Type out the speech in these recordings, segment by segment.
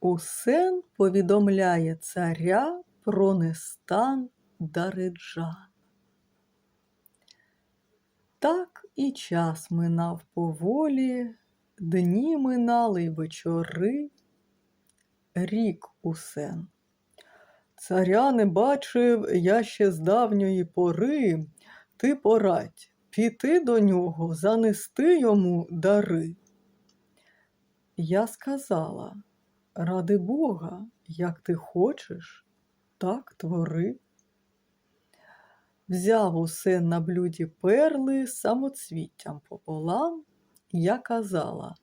Усен повідомляє царя про нестан Дариджан. Так і час минав поволі, дні минали й вечори, рік усен. Царя не бачив я ще з давньої пори, ти порадь піти до нього, занести йому дари. Я сказала, ради Бога, як ти хочеш, так твори. Взяв усе на блюді перли самоцвіттям пополам, я казала,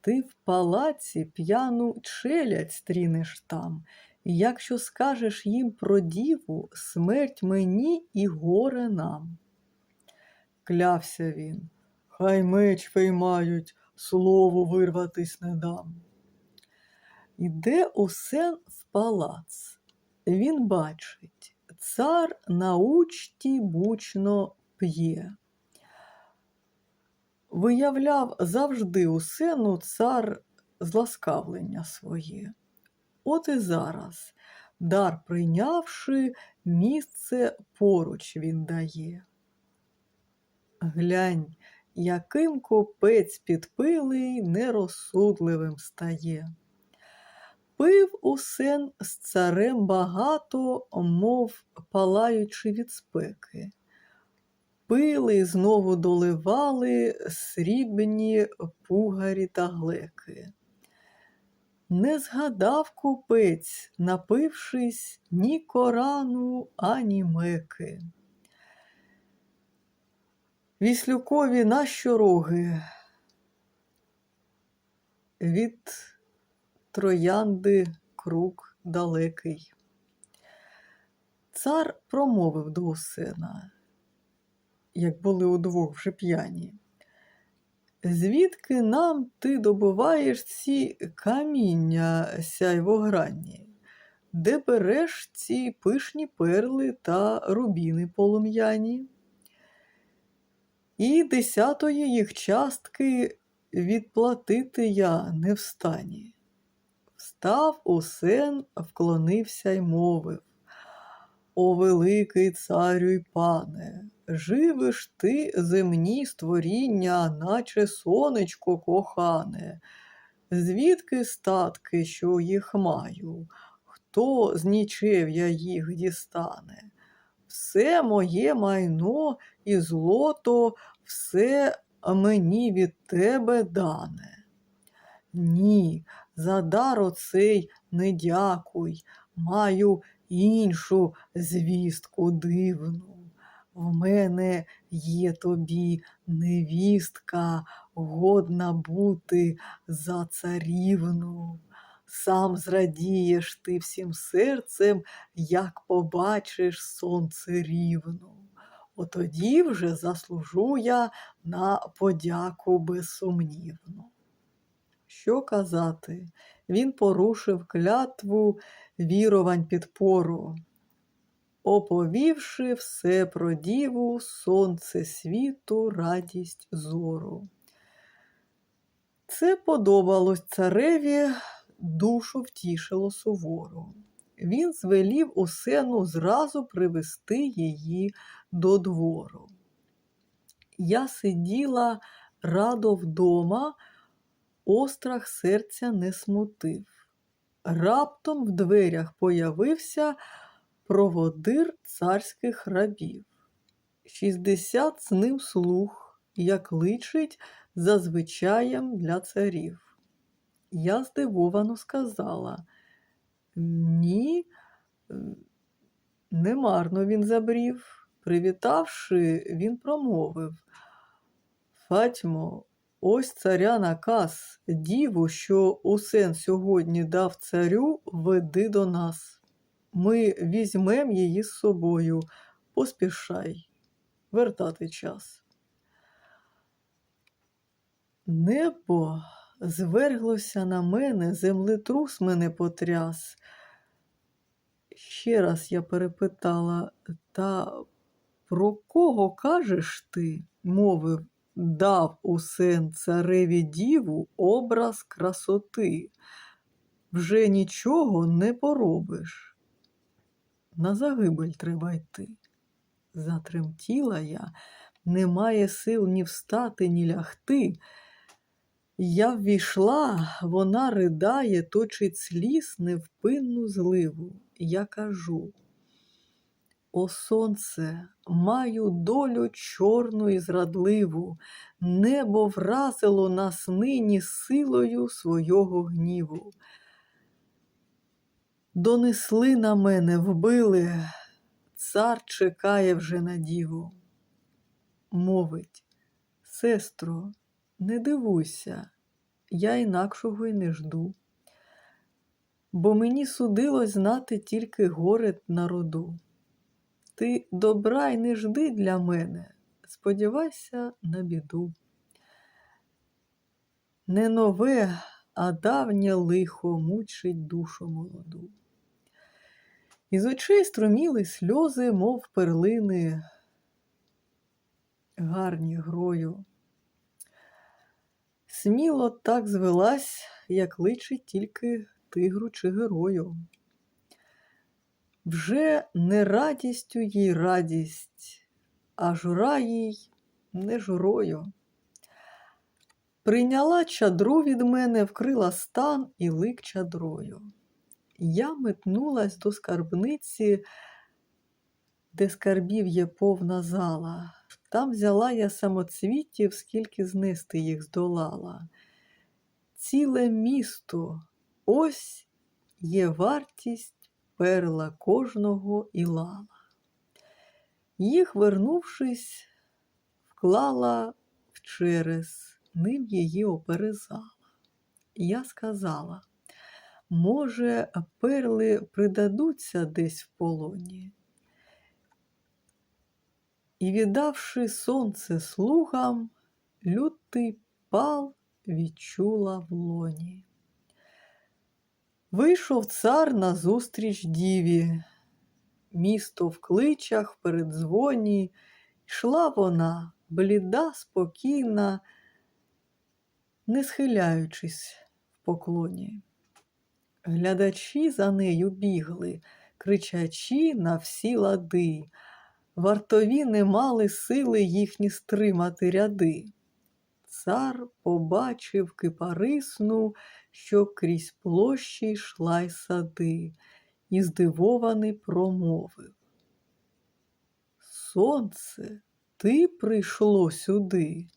ти в палаці п'яну челядь стрінеш там, і якщо скажеш їм про діву, смерть мені і горе нам. Клявся він, хай меч виймають, слово вирватись не дам. Іде усен в палац. Він бачить, цар на учті бучно п'є. Виявляв завжди усену цар зласкавлення своє. От і зараз, дар прийнявши, місце поруч він дає. Глянь, яким копець підпилий нерозсудливим стає. Пив усен з царем багато, мов палаючи від спеки. Пили знову доливали срібні пугарі та глеки. Не згадав купець, напившись ні Корану, ані меки. Віслюкові нащо роги? Від троянди круг далекий. Цар промовив до Усена, як були удвох вже п'яні. Звідки нам ти добуваєш ці каміння сяйвогранні, де береш ці пишні перли та рубіни полум'яні? І десятої їх частки відплатити я не встані. Встав усен, вклонився й мовив. О великий царю й пане, живиш ти земні створіння, наче сонечко кохане. Звідки статки, що їх маю, хто з нічев'я їх дістане? Все моє майно і злото, все мені від тебе дане. Ні, за дар оцей не дякуй, маю іншу звістку дивну. В мене є тобі невістка, годна бути за царівну. Сам зрадієш ти всім серцем, як побачиш сонце рівну. Отоді вже заслужу я на подяку безсумнівну. Що казати? Він порушив клятву вірувань підпору, оповівши все про діву, сонце світу, радість зору. Це подобалось цареві, душу втішило суворо. Він звелів усену зразу привести її до двору. Я сиділа радо вдома, острах серця не смутив. Раптом в дверях появився проводир царських рабів. Шістдесят з ним слуг, як личить за звичаєм для царів. Я здивовано сказала ні, немарно він забрів. Привітавши, він промовив Фатьмо, ось царя наказ, діву, що усен сьогодні дав царю, веди до нас. Ми візьмем її з собою, поспішай, вертати час. Небо зверглося на мене, землетрус мене потряс. Ще раз я перепитала, та про кого кажеш ти? мовив, дав усен цареві діву образ красоти. вже нічого не поробиш. На загибель треба йти. Затремтіла я, немає сил ні встати, ні лягти. Я ввійшла, вона ридає, точить сліз невпинну зливу. Я кажу: О сонце, маю долю чорну і зрадливу, небо вразило нас нині силою свого гніву. Донесли на мене, вбили, цар чекає вже на діву. Мовить, сестро, не дивуйся, я інакшого й не жду, бо мені судилось знати тільки горе народу. Ти добра й не жди для мене, сподівайся на біду. Не нове, а давнє лихо мучить душу молоду. Із очей струміли сльози, мов перлини, гарні грою. Сміло так звелась, як личить тільки тигру чи герою. Вже не радістю їй радість, а жура їй не журою. Прийняла чадру від мене, вкрила стан і лик чадрою. Я метнулась до скарбниці, де скарбів є повна зала. Там взяла я самоцвітів, скільки знести їх здолала. Ціле місто, ось є вартість перла кожного і лала. Їх, вернувшись, вклала в через, ним її оперезала. Я сказала, може, перли придадуться десь в полоні. І, віддавши сонце слугам, лютий пал відчула в лоні. Вийшов цар назустріч діві, місто в кличах в передзвоні, йшла вона, бліда, спокійна, не схиляючись в поклоні. Глядачі за нею бігли, кричачі на всі лади. Вартові не мали сили їхні стримати ряди. Цар побачив кипарисну, що крізь площі йшла й сади, і здивований промовив. Сонце, ти прийшло сюди.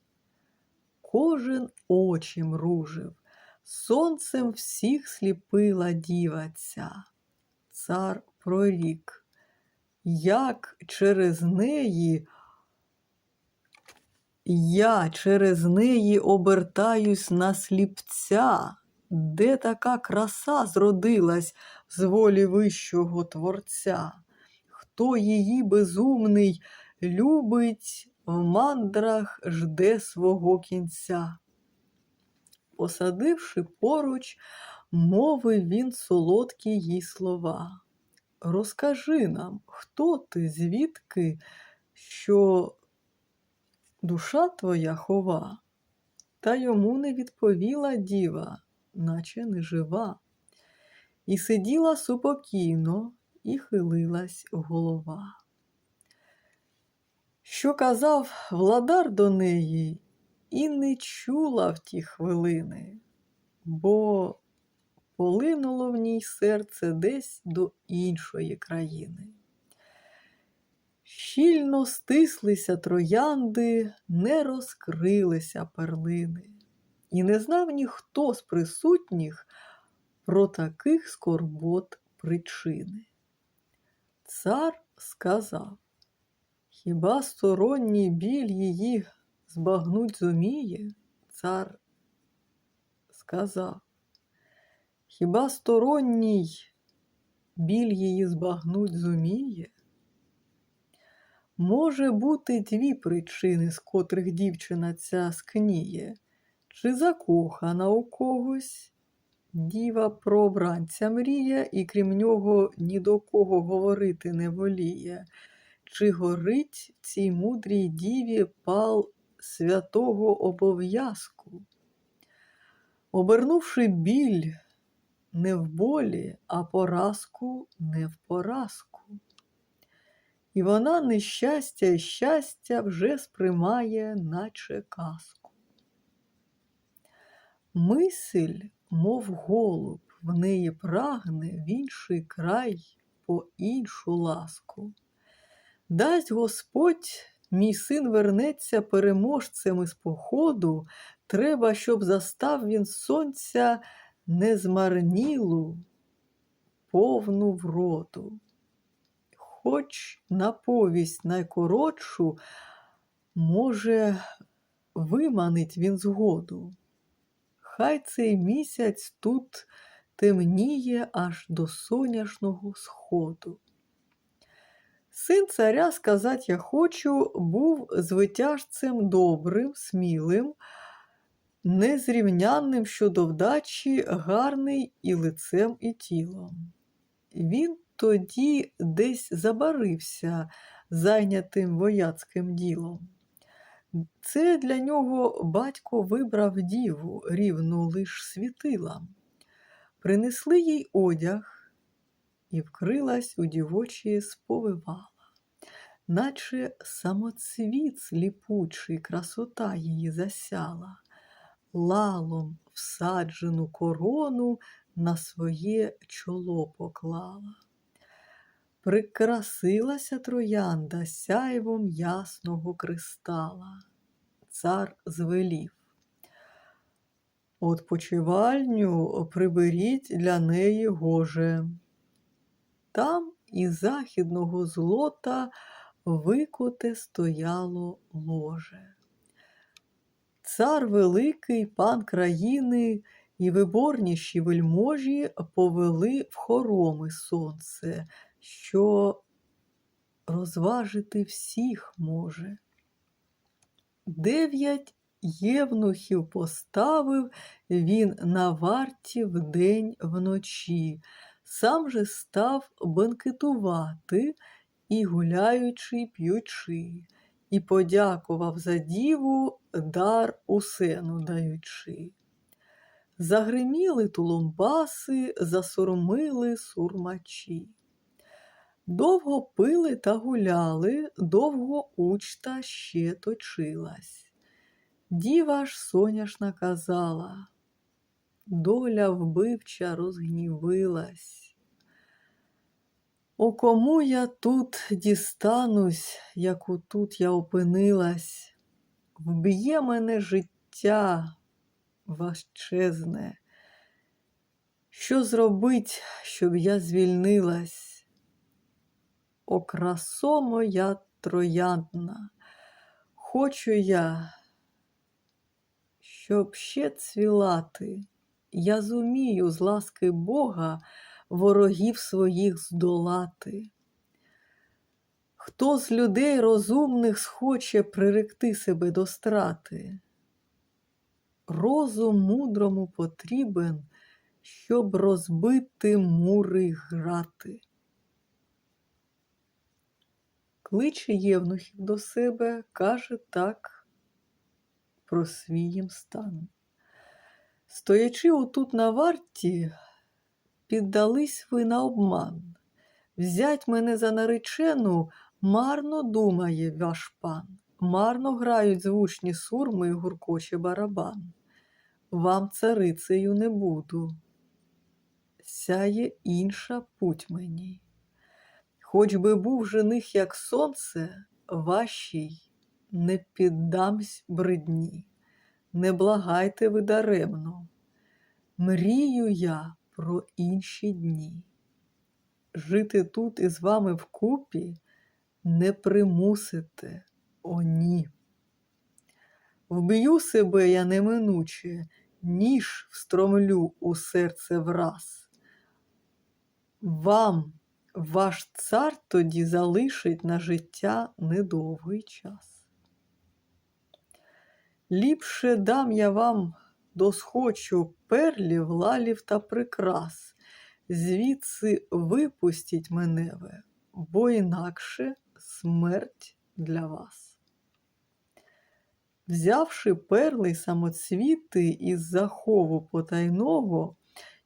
Кожен очі мружив, сонцем всіх сліпила діва ця. Цар прорік як через неї я через неї обертаюсь на сліпця, де така краса зродилась з волі вищого Творця, хто її безумний любить, в мандрах жде свого кінця. Посадивши поруч, мовив він солодкі їй слова. Розкажи нам, хто ти, звідки, що душа твоя хова, та йому не відповіла діва, наче не жива, і сиділа супокійно, і хилилась голова. Що казав владар до неї, і не чула в ті хвилини, бо полинуло в ній серце десь до іншої країни. Щільно стислися троянди, не розкрилися перлини, і не знав ніхто з присутніх про таких скорбот причини. Цар сказав, хіба сторонній біль її збагнуть зуміє? Цар сказав, Хіба сторонній біль її збагнуть зуміє? Може бути дві причини, з котрих дівчина ця скніє, чи закохана у когось, діва про обранця мріє, і крім нього ні до кого говорити не воліє, чи горить цій мудрій діві пал святого обов'язку. Обернувши біль не в болі, а поразку не в поразку. І вона нещастя і щастя вже сприймає, наче казку. Мисль, мов голуб, в неї прагне в інший край по іншу ласку. Дасть Господь, мій син вернеться переможцем із походу, треба, щоб застав він сонця незмарнілу, повну вроду. Хоч на повість найкоротшу, може, виманить він згоду. Хай цей місяць тут темніє аж до соняшного сходу. Син царя, сказать я хочу, був звитяжцем добрим, смілим, незрівнянним щодо вдачі, гарний і лицем, і тілом. Він тоді десь забарився зайнятим вояцьким ділом. Це для нього батько вибрав діву, рівну лиш світилам. Принесли їй одяг і вкрилась у дівочі сповивала, наче самоцвіт сліпучий красота її засяла, лалом всаджену корону на своє чоло поклала. Прикрасилася троянда сяйвом ясного кристала. Цар звелів. Отпочивальню приберіть для неї гоже. Там із західного злота викуте стояло ложе. Цар великий, пан країни і виборніші вельможі повели в хороми сонце, що розважити всіх може. Дев'ять євнухів поставив він на варті вдень вночі, сам же став бенкетувати і гуляючи, п'ючи, і подякував за діву дар усену даючи. Загриміли тулумбаси, засурмили сурмачі. Довго пили та гуляли, довго учта ще точилась. Діва ж соняшна казала, доля вбивча розгнівилась. О кому я тут дістанусь, як тут я опинилась, вб'є мене життя важчезне. Що зробить, щоб я звільнилась? О, красо моя трояндна, хочу я, щоб ще цвіла ти. Я зумію з ласки Бога ворогів своїх здолати. Хто з людей розумних схоче приректи себе до страти? Розум мудрому потрібен, щоб розбити мури грати. Кличе євнухів до себе, каже так про свій стан. Стоячи отут на варті, піддались ви на обман. Взять мене за наречену, марно думає ваш пан, марно грають звучні сурми і гуркоче барабан. Вам царицею не буду, сяє інша путь мені. Хоч би був жених, як сонце, вашій не піддамсь бридні, не благайте ви даремно, мрію я про інші дні. Жити тут із вами вкупі не примусите, о ні. Вб'ю себе я неминуче, ніж встромлю у серце враз. Вам ваш цар тоді залишить на життя недовгий час. Ліпше дам я вам досхочу перлів, лалів та прикрас, звідси випустіть мене ви, бо інакше смерть для вас. Взявши перли самоцвіти із захову потайного,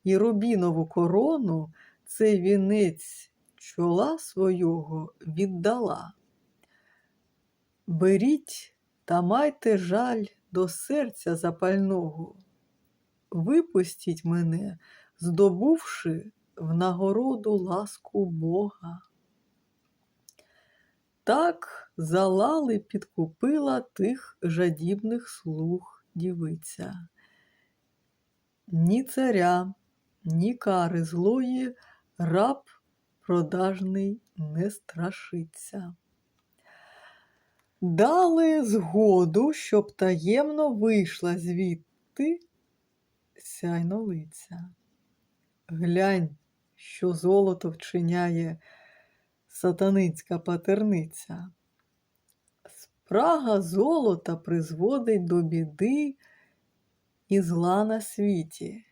і рубінову корону, цей вінець чола свого віддала. Беріть та майте жаль до серця запального. Випустіть мене, здобувши в нагороду ласку Бога. Так залали підкупила тих жадібних слуг дівиця. Ні царя, ні кари злої раб продажний не страшиться. Дали згоду, щоб таємно вийшла звідти сяйнолиця. Глянь, що золото вчиняє сатаницька патерниця. Спрага золота призводить до біди і зла на світі.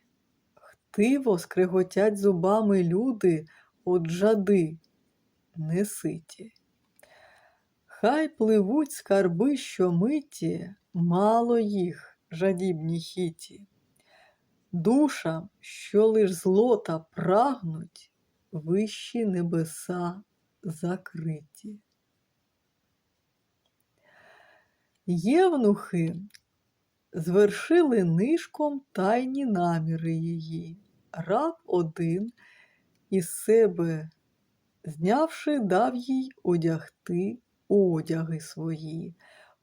Хтиво скриготять зубами люди от жади неситі. Хай пливуть скарби щомиті, мало їх, жадібні хіті. Душам, що лиш злота прагнуть, вищі небеса закриті. Євнухи звершили нишком тайні наміри її. Раб один із себе, знявши, дав їй одягти одяги свої.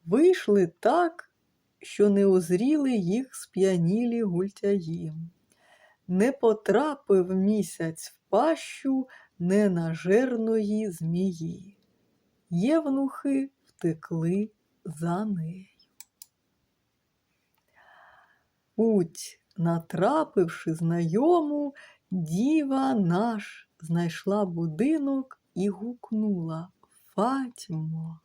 Вийшли так, що не узріли їх сп'янілі гультяї. Не потрапив місяць в пащу ненажерної змії. Євнухи втекли за нею. Путь, натрапивши знайому, діва наш знайшла будинок і гукнула Фатьмо.